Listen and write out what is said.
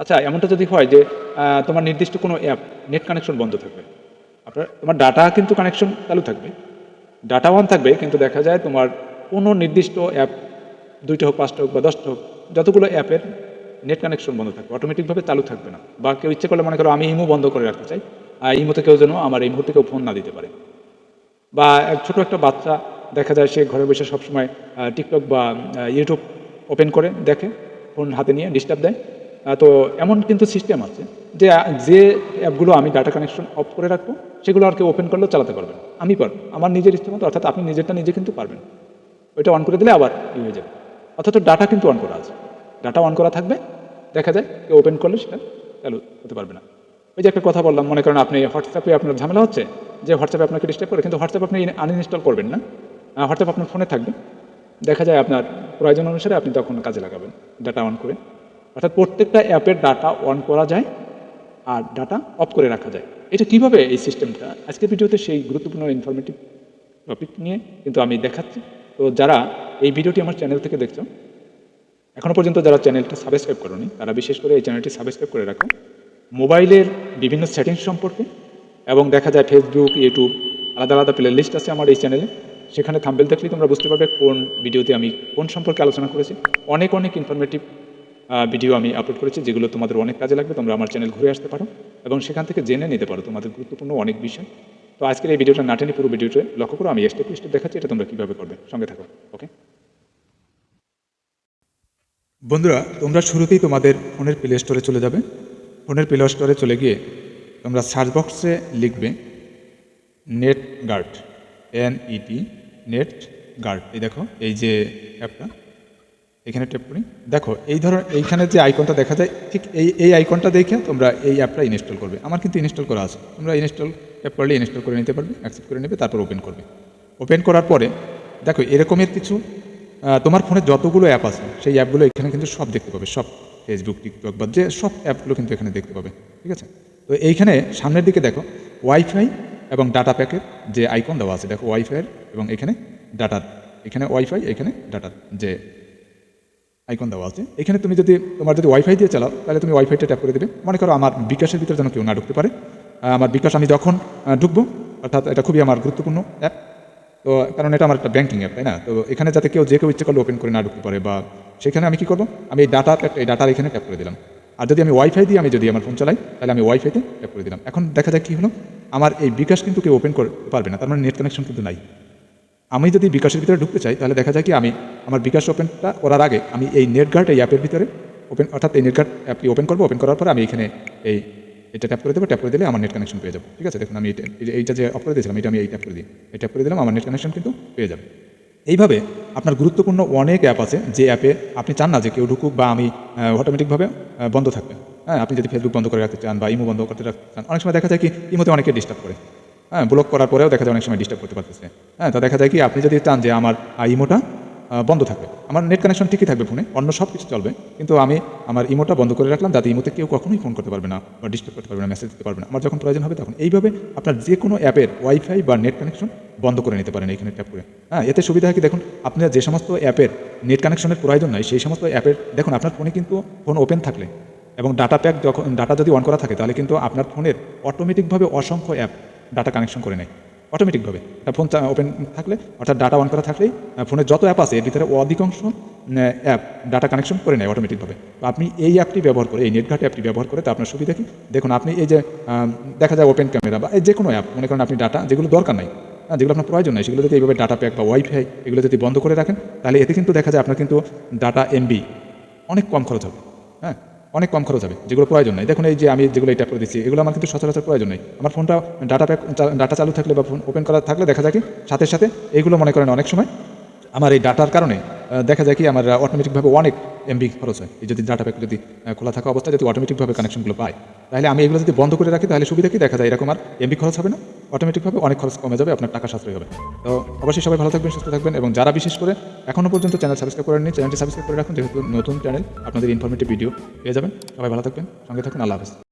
আচ্ছা এমনটা যদি হয় যে তোমার নির্দিষ্ট কোনো অ্যাপ নেট কানেকশন বন্ধ থাকবে। আপনার, তোমার ডাটা কিন্তু কানেকশন চালু থাকবে। ডাটা অন থাকবে, কিন্তু দেখা যায় তোমার কোনো নির্দিষ্ট অ্যাপ দুইটা হোক, পাঁচটা হোক বা দশটা হোক, যতগুলো অ্যাপের নেট কানেকশন বন্ধ থাকবে। অটোমেটিকভাবে চালু থাকবে না। বা কেউ ইচ্ছে করলে মনে করো আমি ইমো বন্ধ করে রাখতে চাই, আর ইমোতে কেউ যেন আমার এই মুহূর্তে কেউ ফোন না দিতে পারে। বা এক ছোট একটা বাচ্চা, দেখা যায় সে ঘরে বসে সবসময় টিকটক বা ইউটিউব ওপেন করে, দেখে ফোন হাতে নিয়ে ডিস্টার্ব দেয়। তো এমন কিন্তু সিস্টেম আছে যে যে অ্যাপগুলো আমি ডাটা কানেকশন অফ করে রাখব, সেগুলো আর কেউ ওপেন করলেও চালাতে পারবেন আমি পারব, আমার নিজের ইচ্ছে মতো, অর্থাৎ আপনি নিজেরটা নিজে কিন্তু পারবেন। ওইটা অন করে দিলে আবার ই হয়ে যাবে। অথচ ডাটা কিন্তু অন করা আছে। ডাটা অন করা থাকবে, দেখা যায়, কেউ ওপেন করলে সেটা চালু হতে পারবে না। ওই যে একটা কথা বললাম, মনে করেন আপনি হোয়াটসঅ্যাপে আপনার ঝামেলা হচ্ছে, যে হোয়াটসঅ্যাপে আপনাকে ডিস্টার্ব করে, কিন্তু হোয়াটসঅ্যাপ আপনি আনইনস্টল করবেন না। হোয়াটসঅ্যাপ আপনার ফোনে থাকবে। দেখা যায় আপনার প্রয়োজন অনুসারে আপনি তখন কাজে লাগাবেন ডাটা অন করে। অর্থাৎ প্রত্যেকটা অ্যাপের ডাটা অন করা যায় আর ডাটা অফ করে রাখা যায়। এটা কীভাবে এই সিস্টেমটা আজকের ভিডিওতে সেই গুরুত্বপূর্ণ ইনফরমেটিভ টপিক নিয়ে কিন্তু আমি দেখাচ্ছি। তো যারা এই ভিডিওটি আমার চ্যানেল থেকে দেখছ এখনও পর্যন্ত যারা চ্যানেলটা সাবস্ক্রাইব করনি, তারা বিশেষ করে এই চ্যানেলটি সাবস্ক্রাইব করে রাখো। মোবাইলের বিভিন্ন সেটিংস সম্পর্কে এবং দেখা যায় ফেসবুক ইউটিউব আলাদা আলাদা প্লে লিস্ট আছে আমার এই চ্যানেলে সেখানে থাম্বেল দেখলেই তোমরা বুঝতে পারবে কোন ভিডিওতে আমি কোন সম্পর্কে আলোচনা করেছি। অনেক অনেক ইনফরমেটিভ ভিডিও আমি আপলোড করেছি, যেগুলো তোমাদের অনেক কাজে লাগবে, তোমরা আমার চ্যানেল ঘুরে আসতে পারো এবং সেখান থেকে জেনে নিতে পারো তোমাদের গুরুত্বপূর্ণ অনেক বিষয়। তো আজকের এই ভিডিওটা নাটেনি পুরো ভিডিওটা লক্ষ্য করো, আমি স্টেপ স্টেপ দেখাচ্ছি এটা তোমরা কীভাবে করবে। সঙ্গে থাকো ওকে বন্ধুরা, তোমরা শুরুতেই তোমাদের ফোনের প্লে স্টোরে চলে যাবে। ফোনের প্লে স্টোরে চলে গিয়ে তোমরা সার্চ বক্সে লিখবে net guard N E T net guard এই দেখো, এই যে অ্যাপটা এখানে ট্যাপ করি। দেখো, এই ধরো, এইখানে যে আইকনটা দেখা যায়, ঠিক এই এই আইকনটা দেখে তোমরা এই অ্যাপটা ইনস্টল করবে। আমার কিন্তু ইনস্টল করা আছে। তোমরা ইনস্টল ট্যাপ করলে ইনস্টল করে নিতে পারবে অ্যাকসেপ্ট করে নেবে, তারপর ওপেন করবে। ওপেন করার পরে, দেখো, এরকমের কিছু তোমার ফোনে যতগুলো অ্যাপ আছে, সেই অ্যাপগুলো এখানে কিন্তু সব দেখতে পাবে। সব ফেসবুক টিকটক বা যে সব অ্যাপগুলো কিন্তু এখানে দেখতে পাবে, ঠিক আছে? তো এইখানে সামনের দিকে দেখো ওয়াইফাই এবং ডাটা প্যাকের যে আইকন দেওয়া আছে, দেখো ওয়াইফাইয়ের এবং এখানে ডাটার এখানে ওয়াইফাই এখানে ডাটার যে আইকন দেওয়া আছে। এখানে তুমি যদি তোমার যদি ওয়াইফাই দিয়ে চালাও, তাহলে তুমি ওয়াইফাইটা ট্যাপ করে দেবে। মনে করো আমার বিকাশের ভিতরে যেন কেউ না ঢুকতে পারে। আমার বিকাশ আমি যখন ঢুকবো, অর্থাৎ এটা খুবই আমার গুরুত্বপূর্ণ অ্যাপ তো, কারণ এটা আমার একটা ব্যাঙ্কিং অ্যাপ তাই না? তো এখানে যাতে কেউ যে কেউ ইচ্ছে করলে ওপেন করে না ঢুকতে পারে বা সেখানে আমি কী করব? আমি এই ডাটা এই ডাটার এখানে ট্যাপ করে দিলাম। আর যদি আমি ওয়াইফাই দিয়ে আমি যদি আমার ফোন চালাই, তাহলে আমি ওয়াইফাইতে ট্যাপ করে দিলাম। এখন দেখা যায় কী হলো। আমার এই বিকাশ কিন্তু কেউ ওপেন করতে পারবে না, তার মানে নেট কানেকশন কিন্তু নাই। আমি যদি বিকাশের ভিতরে ঢুকতে চাই, তাহলে দেখা যায় কি আমি আমার বিকাশ ওপেনটা করার আগে আমি এই নেট গার্ড এই অ্যাপের ভিতরে ওপেন অর্থাৎ এই নেট গার্ড অ্যাপটি ওপেন করব। ওপেন করার পর আমি এখানে এই এটা ট্যাপ করে দেবো। ট্যাপ করে দিলে আমার নেট কানেকশন পেয়ে যাব। ঠিক আছে? দেখুন, আমি এই- এইটা যে অফ করে দিয়েছিলাম, এটা আমি এই ট্যাপ করে দিই। এই ট্যাপ করে দিলাম, আমার নেট কানেকশন কিন্তু পেয়ে যাবে। এইভাবে আপনার গুরুত্বপূর্ণ অনেক অ্যাপ আছে যে অ্যাপে আপনি চান না যে কেউ ঢুকুক বা আমি অটোমেটিকভাবে বন্ধ থাকবে। হ্যাঁ আপনি যদি ফেসবুক বন্ধ করে রাখতে চান বা ইমো বন্ধ করতে রাখতে চান, অনেক সময় দেখা যায় কি ইমোতে অনেকে ডিস্টার্ব করে। হ্যাঁ ব্লক করার পরেও দেখা যায় অনেক সময় ডিস্টার্ব করতে পারতেছে। হ্যাঁ তা দেখা যায় কি, আপনি যদি চান যে আমার ইমোটা বন্ধ থাকবে। আমার নেট কানেকশন ঠিকই থাকবে ফোনে অন্য সব কিছু চলবে। কিন্তু আমি আমার ইমোটা বন্ধ করে রাখলাম, যাতে ইমোতে কেউ কখনোই ফোন করতে পারবে না বা ডিস্টার্ব করতে পারবে না মেসেজ দিতে পারবে না। আমার যখন প্রয়োজন হবে তখন এইভাবে আপনার যে কোনো অ্যাপের ওয়াইফাই বা নেট কানেকশন বন্ধ করে নিতে পারেন এখানে ট্যাপ করে। হ্যাঁ এতে সুবিধা হয় কি, দেখুন আপনার যে সমস্ত অ্যাপের নেট কানেকশনের প্রয়োজন নয় সেই সমস্ত অ্যাপের, দেখুন, আপনার ফোনে কিন্তু ফোন ওপেন থাকলে এবং ডাটা প্যাক যখন ডাটা যদি অন করা থাকে, তাহলে কিন্তু আপনার ফোনের অটোমেটিকভাবে অসংখ্য অ্যাপ ডাটা কানেকশন করে নেয়। অটোমেটিকভাবে ফোন ওপেন থাকলে, অর্থাৎ ডাটা অন করা থাকলেই ফোনের যত অ্যাপ আছে, এর ভিতরে অধিকাংশ অ্যাপ ডাটা কানেকশন করে নেয় অটোমেটিকভাবে আপনি এই অ্যাপটি ব্যবহার করে, এই নেটঘাট অ্যাপটি ব্যবহার করে, তো আপনার সুবিধা কি? দেখুন, আপনি এই যে দেখা যায় ওপেন ক্যামেরা বা এই যে কোনো অ্যাপ মনে করেন আপনি ডাটা যেগুলো দরকার নাই হ্যাঁ যেগুলো আপনার প্রয়োজন নাই, সেগুলো যদি এইভাবে ডাটা প্যাক বা ওয়াইফাই এগুলো যদি বন্ধ করে রাখেন, তাহলে এতে কিন্তু দেখা যায় আপনার কিন্তু ডাটা এমবি অনেক কম খরচ হবে হ্যাঁ। অনেক কম খরচ হবে, যেগুলো প্রয়োজন নাই। দেখুন, এই যে আমি যেগুলো এটা করে দিচ্ছি, এগুলো আমার কিন্তু সচরাচর প্রয়োজন নেই। আমার ফোনটা ডাটা প্যাক ডাটা চালু থাকলে বা ফোন ওপেন করা থাকলে দেখা যায় কি, সাথে সাথে এইগুলো মনে করেন অনেক সময় আমার এই ডাটার কারণে দেখা যায় কি, আমার অটোমেটিকভাবে অনেক এমবি খরচ হয়। যদি ডাটা প্যাক যদি খোলা থাকা অবস্থায় যদি অটোমেটিকভাবে কানেকশনগুলো পায়, তাহলে আমি এগুলো যদি বন্ধ করে রাখি, তাহলে সুবিধা কি, দেখা যায় এরকম আর এমবি খরচ হবে না। অটোমেটিকভাবে অনেক খরচ কমে যাবে, আপনার টাকা সাশ্রয় হবে। তো অবশ্যই সবাই ভালো থাকবেন, সুস্থ থাকবেন এবং যারা বিশেষ করে এখনও পর্যন্ত চ্যানেল সাবস্ক্রাইব করেননি, চ্যানেলটি সাবস্ক্রাইব করে রাখুন, যেহেতু নতুন চ্যানেল, আপনাদের ইনফরমেটিভ ভিডিও পেয়ে যাবেন। সবাই ভালো থাকবেন, সঙ্গে থাকুন, আল্লাহ হাফেজ।